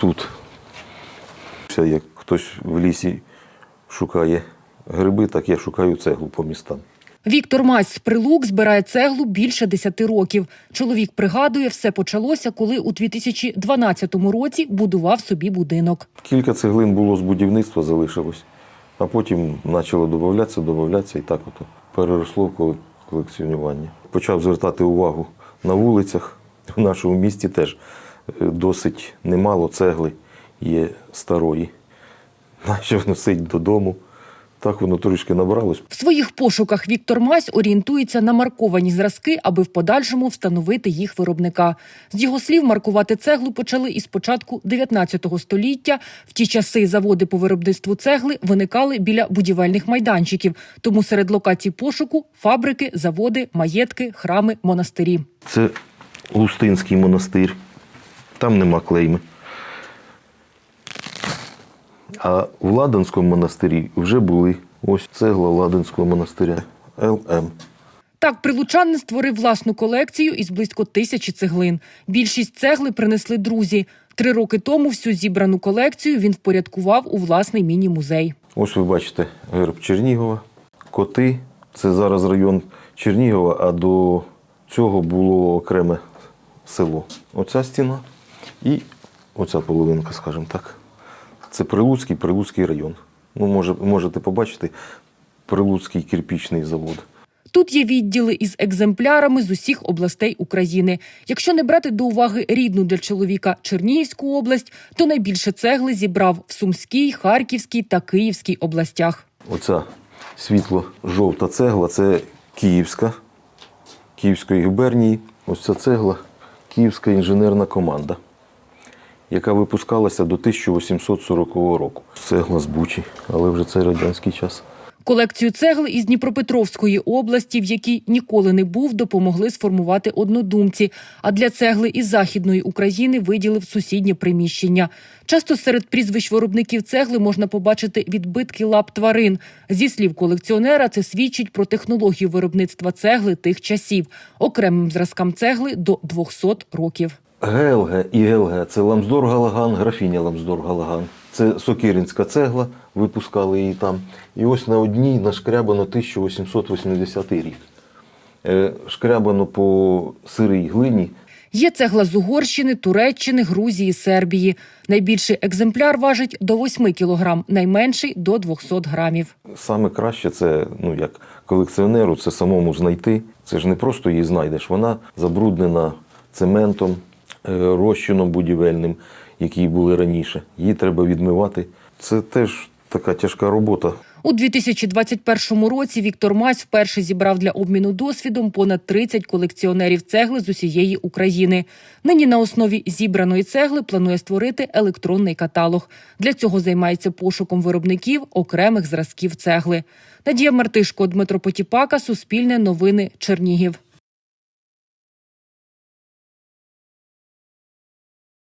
тут. Як хтось в лісі шукає гриби, так я шукаю цеглу по містам. Віктор Мась з Прилук збирає цеглу більше 10 років. Чоловік пригадує, все почалося, коли у 2012 році будував собі будинок. Кілька цеглин було з будівництва залишилось, а потім почало додатися, додатися і так от переросло в колекціонування. Почав звертати увагу на вулицях. В нашому місті теж досить немало цегли є старої. Почав носити додому. Так воно трішки набралось. В своїх пошуках Віктор Мась орієнтується на марковані зразки, аби в подальшому встановити їх виробника. З його слів, маркувати цеглу почали із початку 19 століття. В ті часи заводи по виробництву цегли виникали біля будівельних майданчиків. Тому серед локацій пошуку фабрики, заводи, маєтки, храми, монастирі. Це Лустинський монастир. Там нема клейми. А в Ладанському монастирі вже були ось цегла Ладанського монастиря ЛМ. Так, прилучанин створив власну колекцію із близько тисячі цеглин. Більшість цегли принесли друзі. Три роки тому всю зібрану колекцію він впорядкував у власний міні-музей. Ось ви бачите герб Чернігова. Коти це зараз район Чернігова, а до цього було окреме село. Оця стіна і оця половинка, скажімо так. Це Прилуцький, Прилуцький район. Ну, може, можете побачити Прилуцький кирпічний завод. Тут є відділи із екземплярами з усіх областей України. Якщо не брати до уваги рідну для чоловіка Чернігівську область, то найбільше цегли зібрав в Сумській, Харківській та Київській областях. Оця світло-жовта цегла це Київська, Київської губернії. Ось ця цегла Київська інженерна команда, яка випускалася до 1840 року. Цегла з Бучі, але вже це радянський час. Колекцію цегли із Дніпропетровської області, в якій ніколи не був, допомогли сформувати однодумці. А для цегли із західної України виділив сусіднє приміщення. Часто серед прізвищ виробників цегли можна побачити відбитки лап тварин. Зі слів колекціонера, це свідчить про технологію виробництва цегли тих часів. Окремим зразкам цегли до 200 років. ГЛГ і ГЛГ це Ламсдор Галаган, графіня Ламсдор Галаган. Це Сокиринська цегла, випускали її там. І ось на одній нашкрябано 1880 рік. Е, Шкрябано по сирій глині Є цегла з Угорщини, Туреччини, Грузії, Сербії. Найбільший екземпляр важить до 8 кілограм, найменший до 200 грамів. Саме краще це, ну як колекціонеру, це самому знайти. Це ж не просто її знайдеш. Вона забруднена цементом, розчином будівельним, які були раніше. Її треба відмивати. Це теж така тяжка робота. У 2021 році Віктор Мась вперше зібрав для обміну досвідом понад 30 колекціонерів цегли з усієї України. Нині на основі зібраної цегли планує створити електронний каталог. Для цього займається пошуком виробників окремих зразків цегли. Надія Мартишко, Дмитро Потіпака, Суспільне новини, Чернігів.